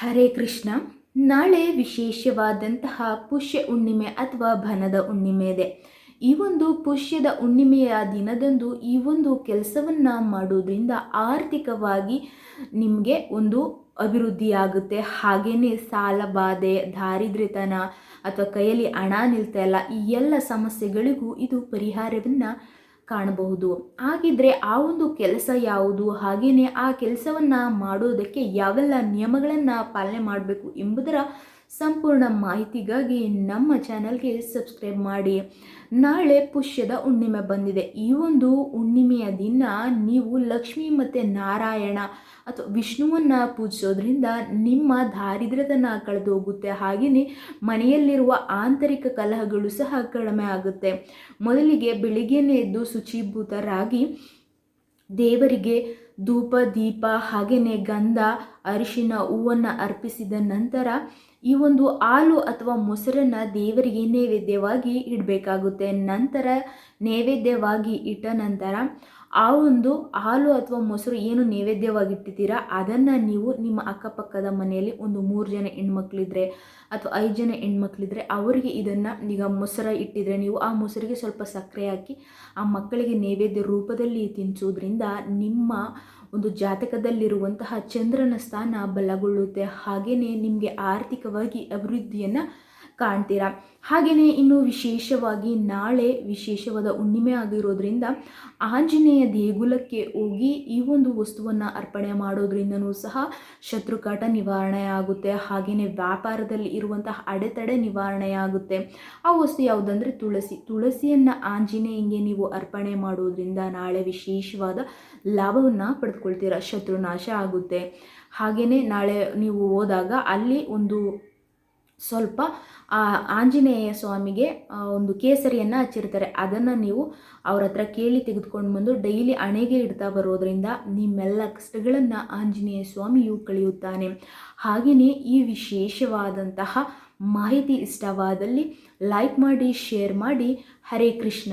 ಹರೇ ಕೃಷ್ಣ. ನಾಳೆ ವಿಶೇಷವಾದಂತಹ ಪುಷ್ಯ ಹುಣ್ಣಿಮೆ ಅಥವಾ ಬನದ ಹುಣ್ಣಿಮೆ ಇದೆ. ಈ ಒಂದು ಪುಷ್ಯದ ಹುಣ್ಣಿಮೆಯ ದಿನದಂದು ಈ ಒಂದು ಕೆಲಸವನ್ನು ಮಾಡೋದ್ರಿಂದ ಆರ್ಥಿಕವಾಗಿ ನಿಮಗೆ ಒಂದು ಅಭಿವೃದ್ಧಿಯಾಗುತ್ತೆ. ಹಾಗೆಯೇ ಸಾಲ ಬಾಧೆ, ದಾರಿದ್ರ್ಯತನ ಅಥವಾ ಕೈಯಲ್ಲಿ ಹಣ ನಿಲ್ತಾ ಇಲ್ಲ, ಈ ಎಲ್ಲ ಸಮಸ್ಯೆಗಳಿಗೂ ಇದು ಪರಿಹಾರವನ್ನು ಕಾಣಬಹುದು. ಹಾಗಿದ್ರೆ ಆ ಒಂದು ಕೆಲಸ ಯಾವುದು? ಹಾಗೆಯೇ ಆ ಕೆಲಸವನ್ನು ಮಾಡೋದಕ್ಕೆ ಯಾವೆಲ್ಲ ನಿಯಮಗಳನ್ನು ಪಾಲನೆ ಮಾಡಬೇಕು ಎಂಬುದರ ಸಂಪೂರ್ಣ ಮಾಹಿತಿಗಾಗಿ ನಮ್ಮ ಚಾನಲ್ಗೆ ಸಬ್ಸ್ಕ್ರೈಬ್ ಮಾಡಿ. ನಾಳೆ ಪುಷ್ಯದ ಹುಣ್ಣಿಮೆ ಬಂದಿದೆ. ಈ ಒಂದು ಹುಣ್ಣಿಮೆಯ ದಿನ ನೀವು ಲಕ್ಷ್ಮಿ ಮತ್ತು ನಾರಾಯಣ ಅಥವಾ ವಿಷ್ಣುವನ್ನು ಪೂಜಿಸೋದ್ರಿಂದ ನಿಮ್ಮ ದಾರಿದ್ರ್ಯತನ ಕಳೆದು ಹೋಗುತ್ತೆ ಹಾಗೆಯೇ ಮನೆಯಲ್ಲಿರುವ ಆಂತರಿಕ ಕಲಹಗಳು ಸಹ ಕಡಿಮೆ ಆಗುತ್ತೆ. ಮೊದಲಿಗೆ ಬೆಳಿಗ್ಗೆನೇ ಎದ್ದು ಶುಚೀಭೂತರಾಗಿ ದೇವರಿಗೆ ಧೂಪ, ದೀಪ, ಹಾಗೆಯೇ ಗಂಧ, ಅರಿಶಿನ ಹೂವನ್ನು ಅರ್ಪಿಸಿದ ನಂತರ ಈ ಒಂದು ಹಾಲು ಅಥವಾ ಮೊಸರನ್ನು ದೇವರಿಗೆ ನೈವೇದ್ಯವಾಗಿ ಇಡಬೇಕಾಗುತ್ತೆ. ನಂತರ ನೈವೇದ್ಯವಾಗಿ ಇಟ್ಟ ನಂತರ ಆ ಒಂದು ಹಾಲು ಅಥವಾ ಮೊಸರು ಏನು ನೈವೇದ್ಯವಾಗಿ ಇಟ್ಟಿದ್ದೀರಾ ಅದನ್ನು ನೀವು ನಿಮ್ಮ ಅಕ್ಕಪಕ್ಕದ ಮನೆಯಲ್ಲಿ ಒಂದು ಮೂರು ಜನ ಹೆಣ್ಮಕ್ಳಿದ್ರೆ ಅಥವಾ ಐದು ಜನ ಹೆಣ್ಮಕ್ಳಿದ್ರೆ ಅವರಿಗೆ ಇದನ್ನು ಈಗ ಮೊಸರು ಇಟ್ಟಿದ್ರೆ ನೀವು ಆ ಮೊಸರಿಗೆ ಸ್ವಲ್ಪ ಸಕ್ಕರೆ ಹಾಕಿ ಆ ಮಕ್ಕಳಿಗೆ ನೈವೇದ್ಯ ರೂಪದಲ್ಲಿ ತಿನ್ನಿಸೋದ್ರಿಂದ ನಿಮ್ಮ ಒಂದು ಜಾತಕದಲ್ಲಿರುವಂತಹ ಚಂದ್ರನ ಸ್ಥಾನ ಬಲಗೊಳ್ಳುತ್ತೆ. ಹಾಗೆಯೇ ನಿಮಗೆ ಆರ್ಥಿಕವಾಗಿ ಅಭಿವೃದ್ಧಿಯನ್ನು ಕಾಣ್ತೀರಾ? ಹಾಗೆಯೇ ಇನ್ನು ವಿಶೇಷವಾಗಿ ನಾಳೆ ವಿಶೇಷವಾದ ಹುಣ್ಣಿಮೆ ಆಗಿರೋದ್ರಿಂದ ಆಂಜನೇಯ ದೇಗುಲಕ್ಕೆ ಹೋಗಿ ಈ ಒಂದು ವಸ್ತುವನ್ನು ಅರ್ಪಣೆ ಮಾಡೋದ್ರಿಂದನೂ ಸಹ ಶತ್ರುಕಾಟ ನಿವಾರಣೆ ಆಗುತ್ತೆ. ಹಾಗೆಯೇ ವ್ಯಾಪಾರದಲ್ಲಿ ಇರುವಂತಹ ಅಡೆತಡೆ ನಿವಾರಣೆ ಆಗುತ್ತೆ. ಆ ವಸ್ತು ಯಾವುದಂದ್ರೆ ತುಳಸಿ. ತುಳಸಿಯನ್ನು ಆಂಜನೇಯಂಗೆ ನೀವು ಅರ್ಪಣೆ ಮಾಡೋದ್ರಿಂದ ನಾಳೆ ವಿಶೇಷವಾದ ಲಾಭವನ್ನು ಪಡೆದುಕೊಳ್ತೀರಾ? ಶತ್ರುನಾಶ ಆಗುತ್ತೆ. ಹಾಗೆಯೇ ನಾಳೆ ನೀವು ಹೋದಾಗ ಅಲ್ಲಿ ಒಂದು ಸ್ವಲ್ಪ ಆಂಜನೇಯ ಸ್ವಾಮಿಗೆ ಒಂದು ಕೇಸರಿಯನ್ನು ಹಚ್ಚಿರ್ತಾರೆ. ಅದನ್ನು ನೀವು ಅವ್ರ ಹತ್ರ ಕೇಳಿ ತೆಗೆದುಕೊಂಡು ಬಂದು ಡೈಲಿ ಹಣೆಗೆ ಇಡ್ತಾ ಬರೋದರಿಂದ ನಿಮ್ಮೆಲ್ಲ ಕಷ್ಟಗಳನ್ನು ಆಂಜನೇಯ ಸ್ವಾಮಿಯು ಕಳೆಯುತ್ತಾನೆ. ಹಾಗೆಯೇ ಈ ವಿಶೇಷವಾದಂತಹ ಮಾಹಿತಿ ಇಷ್ಟವಾದಲ್ಲಿ ಲೈಕ್ ಮಾಡಿ, ಶೇರ್ ಮಾಡಿ. ಹರೇ ಕೃಷ್ಣ.